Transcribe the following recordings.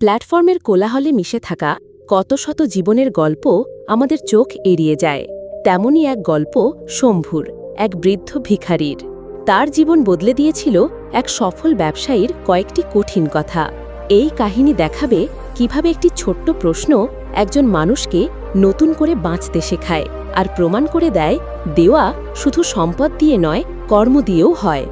প্ল্যাটফর্মের কোলাহলে মিশে থাকা কত শত জীবনের গল্প আমাদের চোখ এড়িয়ে যায়। তেমনই এক গল্প শম্ভুর, এক বৃদ্ধ ভিখারির। তার জীবন বদলে দিয়েছিল এক সফল ব্যবসায়ীর কয়েকটি কঠিন কথা। এই কাহিনী দেখাবে কীভাবে একটি ছোট্ট প্রশ্ন একজন মানুষকে নতুন করে বাঁচতে শেখায় আর প্রমাণ করে দেয়, দেওয়া শুধু সম্পদ দিয়ে নয়, কর্ম দিয়েও হয়।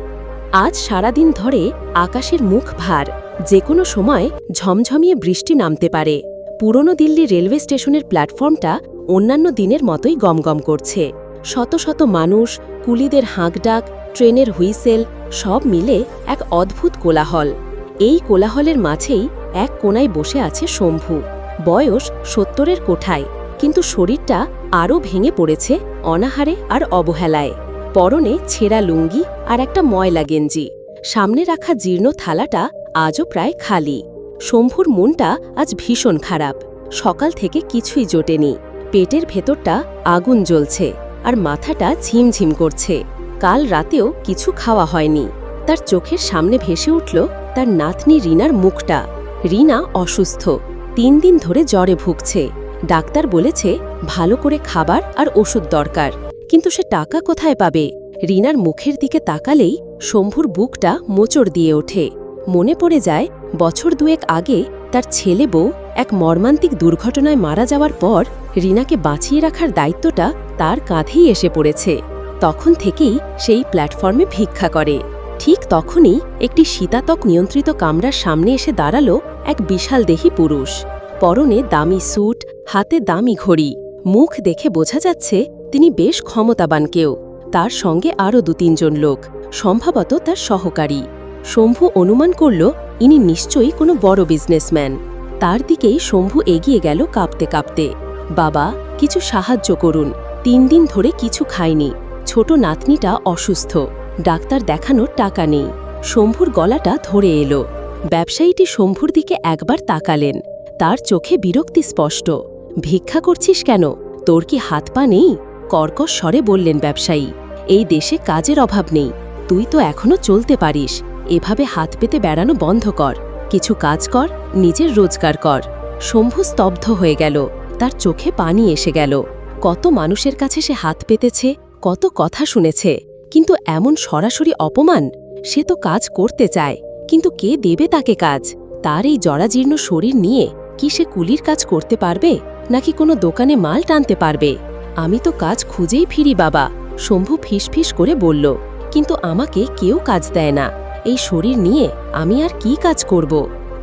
আজ সারাদিন ধরে আকাশের মুখ ভার, যে কোনো সময় ঝমঝমিয়ে বৃষ্টি নামতে পারে। পুরনো দিল্লি রেলওয়ে স্টেশনের প্ল্যাটফর্মটা অন্যান্য দিনের মতোই গমগম করছে। শত শত মানুষ, কুলিদের হাঁকডাক, ট্রেনের হুইসেল, সব মিলে এক অদ্ভুত কোলাহল। এই কোলাহলের মাঝেই এক কোনায় বসে আছে শম্ভু। বয়স সত্তরের কোঠায়, কিন্তু শরীরটা আরও ভেঙে পড়েছে অনাহারে আর অবহেলায়। পরনে ছেঁড়া লুঙ্গি আর একটা ময়লা গেঞ্জি। সামনে রাখা জীর্ণ থালাটা আজও প্রায় খালি। শম্ভুর মনটা আজ ভীষণ খারাপ। সকাল থেকে কিছুই জোটেনি। পেটের ভেতরটা আগুন জ্বলছে আর মাথাটা ঝিমঝিম করছে। কাল রাতেও কিছু খাওয়া হয়নি। তার চোখের সামনে ভেসে উঠল তার নাতনি রিনার মুখটা। রিনা অসুস্থ। তিন দিন ধরে জ্বরে ভুগছে। ডাক্তার বলেছে ভালো করে খাবার আর ওষুধ দরকার। কিন্তু সে টাকা কোথায় পাবে? রিনার মুখের দিকে তাকালেই শম্ভুর বুকটা মোচড় দিয়ে ওঠে। মনে পড়ে যায়, বছর দুয়েক আগে তার ছেলে বউ এক মর্মান্তিক দুর্ঘটনায় মারা যাওয়ার পর রিনাকে বাঁচিয়ে রাখার দায়িত্বটা তার কাঁধেই এসে পড়েছে। তখন থেকেই সেই প্ল্যাটফর্মে ভিক্ষা করে। ঠিক তখনই একটি শীতাতক নিয়ন্ত্রিত কামরার সামনে এসে দাঁড়াল এক বিশাল দেহি পুরুষ। পরনে দামি স্যুট, হাতে দামি ঘড়ি। মুখ দেখে বোঝা যাচ্ছে তিনি বেশ ক্ষমতাবান কেউ। তার সঙ্গে আরও দু তিনজন লোক। সম্ভবত তার সহকারী। শম্ভু অনুমান করল, ইনি নিশ্চয়ই কোনো বড় বিজনেসম্যান। তার দিকেই শম্ভু এগিয়ে গেল কাঁপতে কাঁপতে। বাবা, কিছু সাহায্য করুন। তিন দিন ধরে কিছু খায়নি ছোট নাতনিটা অসুস্থ। ডাক্তার দেখানোর টাকা নেই। শম্ভুর গলাটা ধরে এলো। ব্যবসায়ীটি শম্ভুর দিকে একবার তাকালেন। তার চোখে বিরক্তি স্পষ্ট। ভিক্ষা করছিস কেন? তোর কি হাত পা নেই? কর্কশ স্বরে বললেন ব্যবসায়ী, এই দেশে কাজের অভাব নেই। তুই তো এখনও চলতে পারিস। এভাবে হাত পেতে বেড়ানো বন্ধ কর। কিছু কাজ কর, নিজের রোজগার কর। শম্ভু স্তব্ধ হয়ে গেল। তার চোখে পানি এসে গেল। কত মানুষের কাছে সে হাত পেতেছে, কত কথা শুনেছে। কিন্তু এমন সরাসরি অপমান? সে তো কাজ করতে চায়। কিন্তু কে দেবে তাকে কাজ? তার এই জরাজীর্ণ শরীর নিয়ে কি সে কুলির কাজ করতে পারবে? নাকি কোনো দোকানে মাল টানতে পারবে? আমি তো কাজ খুঁজেই ফিরি, বাবা। শম্ভু ফিসফিস করে বলল, কিন্তু আমাকে কেউ কাজ দেয় না। এই শরীর নিয়ে আমি আর কি কাজ করব?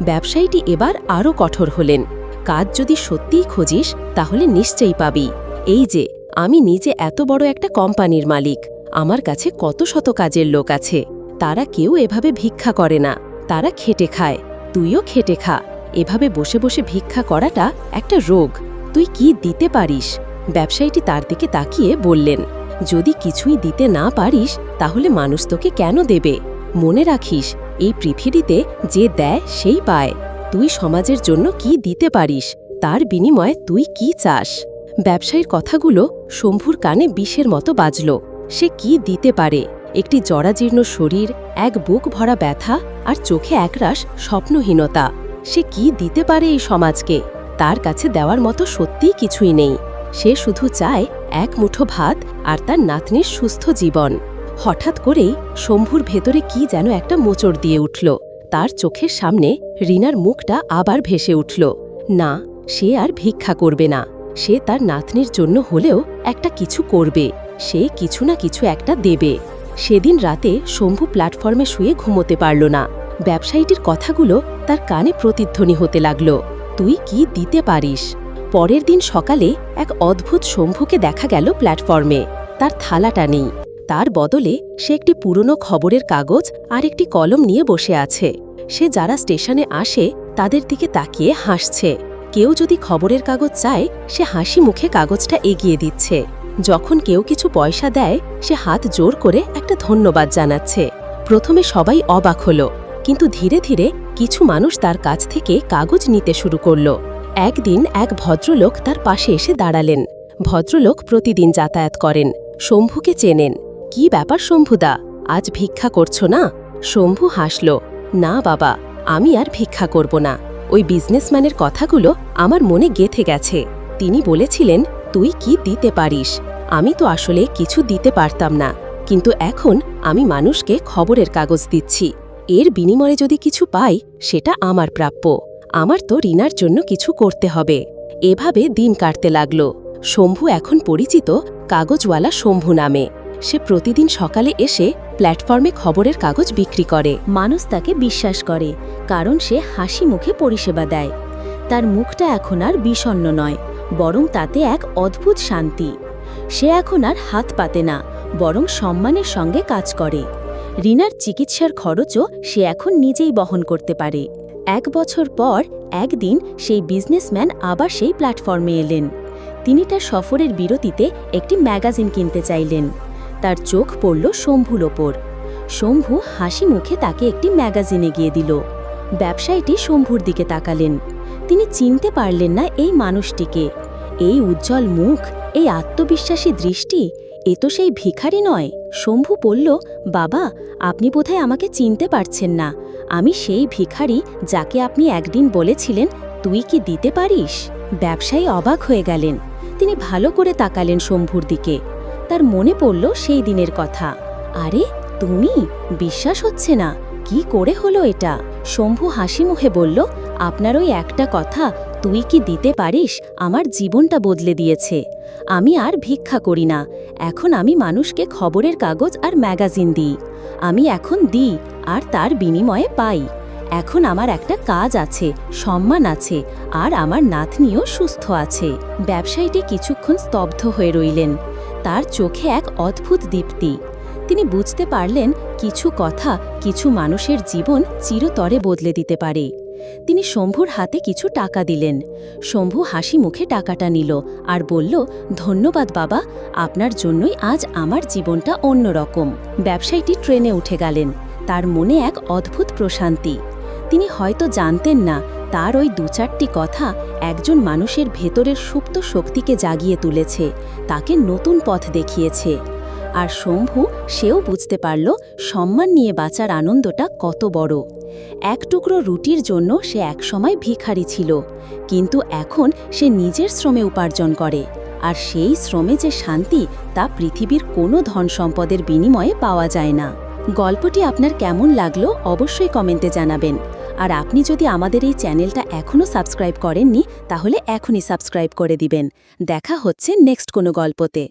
ব্যবসায়ীটি এবার আরও কঠোর হলেন। কাজ যদি সত্যিই খুঁজিস, তাহলে নিশ্চয়ই পাবি। এই যে, আমি নিজে এত বড় একটা কোম্পানির মালিক। আমার কাছে কত শত কাজের লোক আছে। তারা কেউ এভাবে ভিক্ষা করে না। তারা খেটে খায়। তুইও খেটে খা। এভাবে বসে বসে ভিক্ষা করাটা একটা রোগ। তুই কি দিতে পারিস? ব্যবসায়ীটি তার দিকে তাকিয়ে বললেন, যদি কিছুই দিতে না পারিস, তাহলে মানুষ তোকে কেন দেবে? মনে রাখিস, এই পৃথিবীতে যে দেয়, সেই পায়। তুই সমাজের জন্য কি দিতে পারিস? তার বিনিময়ে তুই কি চাস? ব্যবসায়ীর কথাগুলো শম্ভুর কানে বিষের মতো বাজল। সে কি দিতে পারে? একটি জরাজীর্ণ শরীর, এক বুক ভরা ব্যথা আর চোখে একরাশ স্বপ্নহীনতা। সে কি দিতে পারে এই সমাজকে? তার কাছে দেওয়ার মতো সত্যিই কিছুই নেই। সে শুধু চায় এক মুঠো ভাত আর তার নাতনির সুস্থ জীবন। হঠাৎ করেই শম্ভুর ভেতরে কি যেন একটা মোচড় দিয়ে উঠল। তার চোখের সামনে রিনার মুখটা আবার ভেসে উঠল। না, সে আর ভিক্ষা করবে না। সে তার নাতনির জন্য হলেও একটা কিছু করবে। সে কিছু না কিছু একটা দেবে। সেদিন রাতে শম্ভু প্ল্যাটফর্মে শুয়ে ঘুমোতে পারল না। ব্যবসায়ীটির কথাগুলো তার কানে প্রতিধ্বনি হতে লাগল। তুই কি দিতে পারিস? পরের দিন সকালে এক অদ্ভুত শম্ভুকে দেখা গেল প্ল্যাটফর্মে। তার থালাটা নেই। তার বদলে সে একটি পুরনো খবরের কাগজ আর একটি কলম নিয়ে বসে আছে। সে যারা স্টেশনে আসে, তাদের দিকে তাকিয়ে হাসছে। কেউ যদি খবরের কাগজ চায়, সে হাসি মুখে কাগজটা এগিয়ে দিচ্ছে। যখন কেউ কিছু পয়সা দেয়, সে হাত জোর করে একটা ধন্যবাদ জানাচ্ছে। প্রথমে সবাই অবাক হলো, কিন্তু ধীরে ধীরে কিছু মানুষ তার কাছ থেকে কাগজ নিতে শুরু করল। একদিন এক ভদ্রলোক তার পাশে এসে দাঁড়ালেন। ভদ্রলোক প্রতিদিন যাতায়াত করেন। শম্ভুকে চেনেন। কি ব্যাপার শম্ভুদা? আজ ভিক্ষা করছ না? শম্ভু হাসল, না বাবা, আমি আর ভিক্ষা করব না। ওই বিজনেসম্যানের কথাগুলো আমার মনে গেথে গেছে। তিনি বলেছিলেন, তুই কি দিতে পারিস? আমি তো আসলে কিছু দিতে পারতাম না। কিন্তু এখন আমি মানুষকে খবরের কাগজ দিচ্ছি। এর বিনিময়ে যদি কিছু পাই, সেটা আমার প্রাপ্য। আমার তো রিনার জন্য কিছু করতে হবে। এভাবে দিন কাটতে লাগল। শম্ভু এখন পরিচিত কাগজওয়ালা শম্ভু নামে। সে প্রতিদিন সকালে এসে প্ল্যাটফর্মে খবরের কাগজ বিক্রি করে। মানুষ তাকে বিশ্বাস করে, কারণ সে হাসি মুখে পরিষেবা দেয়। তার মুখটা এখন আর বিষণ্ণ নয়, বরং তাতে এক অদ্ভুত শান্তি। সে এখন আর হাত পাতে না, বরং সম্মানের সঙ্গে কাজ করে। রিনার চিকিৎসার খরচও সে এখন নিজেই বহন করতে পারে। এক বছর পর একদিন সেই বিজনেসম্যান আবার সেই প্ল্যাটফর্মে এলেন। তিনি তার সফরের বিরতিতে একটি ম্যাগাজিন কিনতে চাইলেন। তার চোখ পড়ল শম্ভুর ওপর। শম্ভু হাসি মুখে তাকে একটি ম্যাগাজিনে গিয়ে দিল। ব্যবসায়ীটি শম্ভুর দিকে তাকালেন। তিনি চিনতে পারলেন না এই মানুষটিকে। এই উজ্জ্বল মুখ, এই আত্মবিশ্বাসী দৃষ্টি, এ তো সেই ভিখারি নয়। শম্ভু বলল, বাবা, আপনি বোধহয় আমাকে চিনতে পারছেন না। আমি সেই ভিখারি যাকে আপনি একদিন বলেছিলেন, তুই কি দিতে পারিস? ব্যবসায়ী অবাক হয়ে গেলেন। তিনি ভালো করে তাকালেন শম্ভুর দিকে। তার মনে পড়ল সেই দিনের কথা। আরে, তুমি? বিশ্বাস হচ্ছে না। কি করে হলো এটা? শম্ভু হাসি মুখে বলল, আপনার ওই একটা কথা, তুই কি দিতে পারিস? আমার জীবনটা বদলে দিয়েছে। আমি আর ভিক্ষা করি না। এখন আমি মানুষকে খবরের কাগজ আর ম্যাগাজিন দিই। আমি এখন দিই আর তার বিনিময়ে পাই। এখন আমার একটা কাজ আছে, সম্মান আছে, আর আমার নাতনিও সুস্থ আছে। ব্যবসায়ীটি কিছুক্ষণ স্তব্ধ হয়ে রইলেন। তার চোখে এক অদ্ভুত দীপ্তি। তিনি বুঝতে পারলেন, কিছু কথা কিছু মানুষের জীবন চিরতরে বদলে দিতে পারে। তিনি শম্ভুর হাতে কিছু টাকা দিলেন। শম্ভু হাসি মুখে টাকাটা নিল আর বলল, ধন্যবাদ বাবা, আপনার জন্যই আজ আমার জীবনটা অন্যরকম। ব্যবসায়ীটি ট্রেনে উঠে গেলেন। তার মনে এক অদ্ভুত প্রশান্তি। তিনি হয়তো জানতেন না, তার ওই দু চারটি কথা একজন মানুষের ভেতরের সুপ্ত শক্তিকে জাগিয়ে তুলেছে, তাকে নতুন পথ দেখিয়েছে। আর শম্ভু সেও বুঝতে পারল সম্মান নিয়ে বাঁচার আনন্দটা কত বড়। এক টুকরো রুটির জন্য সে একসময় ভিখারি ছিল, কিন্তু এখন সে নিজের শ্রমে উপার্জন করে, আর সেই শ্রমে যে শান্তি তা পৃথিবীর কোনো ধন সম্পদের বিনিময়ে পাওয়া যায় না। গল্পটি আপনার কেমন লাগল অবশ্যই কমেন্টে জানাবেন, আর আপনি যদি আমাদের এই চ্যানেলটা এখনও সাবস্ক্রাইব করেননি, তাহলে এখনই সাবস্ক্রাইব করে দিবেন। দেখা হচ্ছে নেক্সট কোনো গল্পতে।